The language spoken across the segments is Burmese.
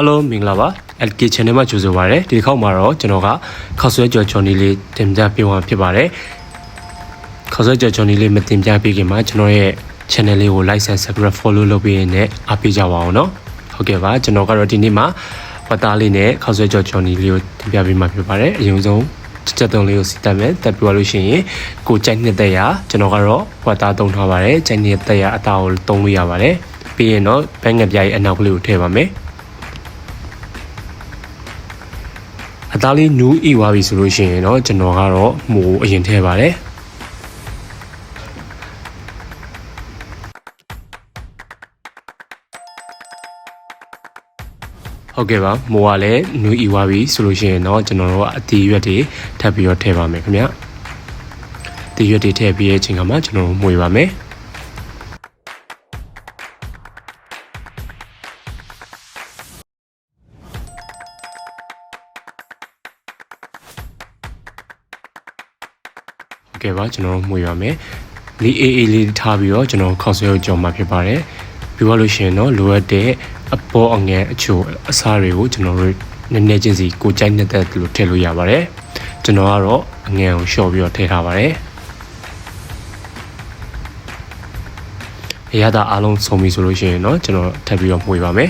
Hello မင်္ဂလာပါ LK channel မှာကြိုဆိုပါရစေဒီတစ်ခေါက်မှာတော့ကျွန်တော်ကခောက်ဆွဲကြော်ချော်နီလေးတင်ပြပေးမှာဖြစ်ပါတယ်ခောက်ဆွဲကြော်ချော်နီလေးမတင်ပြပေးခင်မှာကျွန်တော်ရဲ့ channel လေးကို like and subscribe follow လုပ်ပေးရင်းနဲ့အားပေးကြပါအောင်เนาะဟုတ်ကဲ့ပါကျွန်တော်ကတော့ဒီနေ့မှာဝတ်သားလေးနဲ့ခောက်ဆွဲကြော်ချော်နီလေးကိုတင်ပြပေးမှာဖြစ်ပါတယ်အရင်ဆုံးချက်ချက်တုံးလေးကိုစီတက်မယ်တက်ပြီးသွားလို့ရှိရင်ကိုကြိုက်နှစ်သက်ရကျွန်တော်ကတော့ဝတ်သားသုံးထားပါတယ်ကြိုက်နှစ်သက်ရအသားကိုသုံးလို့ရပါတယ်ပြီးရင်တော့ဘန်းငပြားရဲ့အနောက်ကလေးကိုထည့်ပါမယ် သားလေးနူးဤသွားပြီဆိုလို့ရှိရင်တော့ကျွန်တော်ကတော့ဟိုအရင်ထည့်ပါတယ်ဟုတ်ကဲ့ပါမိုးကလည်းနူးဤသွားပြီဆိုလို့ရှိရင်တော့ကျွန်တော်တို့ကအတီးရွက်တွေထပ်ပြီးတော့ထည့်ပါမယ်ခင်ဗျအတီးရွက်တွေထည့်ပြီးရဲ့အချိန်ကမှကျွန်တော်တို့မှုေပါမယ် ဟုတ်ကဲ့ပါကျွန်တော်တို့မှုရမယ်လီအေးအေးလေးထားပြီးတော့ကျွန်တော်ခေါက်ဆွဲကိုကြော်မှာဖြစ်ပါတယ်ပြီးတော့လို့ရှိရင်တော့လိုအပ်တဲ့အပေါ်အငယ်အချို့အစားတွေကိုကျွန်တော်တို့နည်းနည်းချင်းစီကိုကြိုက်နေတဲ့လို့ထည့်လို့ရပါတယ်ကျွန်တော်ကတော့အငယ်ကိုလျှော့ပြီးတော့ထည့်ထားပါတယ်အရသာအားလုံးစုံပြီဆိုလို့ရှိရင်တော့ကျွန်တော်ထပ်ပြီးတော့မှုပါမယ်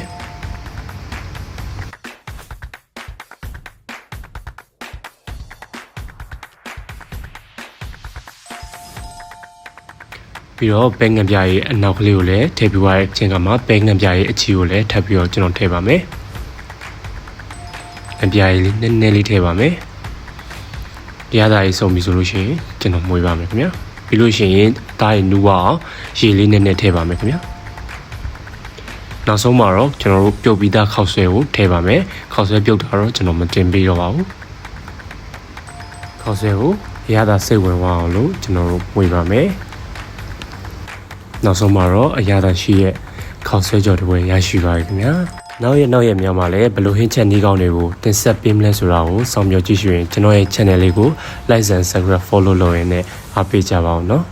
ပြီးတော့ပဲငံပြားရဲ့အနောက်ကလေးကိုလည်းထည့်ပြီးသွားတဲ့အချိန်ကမှပဲငံပြားရဲ့အချီကိုလည်းထပ်ပြီးတော့ကျွန်တော်ထည့်ပါမယ်။ငံပြားရဲ့လေးနည်းနည်းလေးထည့်ပါမယ်။တရားသားရေးစုံပြီဆိုလို့ရှိရင်ကျွန်တော်မွေးပါမယ်ခင်ဗျာ။ပြီးလို့ရှိရင်တားရဲ့နူးအောင်ရေလေးနည်းနည်းထည့်ပါမယ်ခင်ဗျာ။နောက်ဆုံးမှာတော့ကျွန်တော်တို့ပြုတ်ပြီးသားခောက်ဆွဲကိုထည့်ပါမယ်။ခောက်ဆွဲပြုတ်တာတော့ကျွန်တော်မတင်ပေးတော့ပါဘူး။ခောက်ဆွဲကိုရတာစိတ်ဝင်သွားအောင်လို့ကျွန်တော်တို့မွေးပါမယ်။ နောက်ဆုံးမှာတော့အရာသာရှိရဲ့ခေါက်ဆွဲကြော်တပွဲရရှိပါပြီခင်ဗျာနောက်ရနောက်ရများမှာလည်းဘလိုဟင်းချက်နှီးကောင်းတွေကိုတင်ဆက်ပေးမလဲဆိုတာကိုစောင့်မျှော်ကြည့်ရှုရင်ကျွန်တော်ရဲ့ channel လေးကို like and subscribe follow လုပ်ရင်းနဲ့အားပေးကြပါအောင်နော်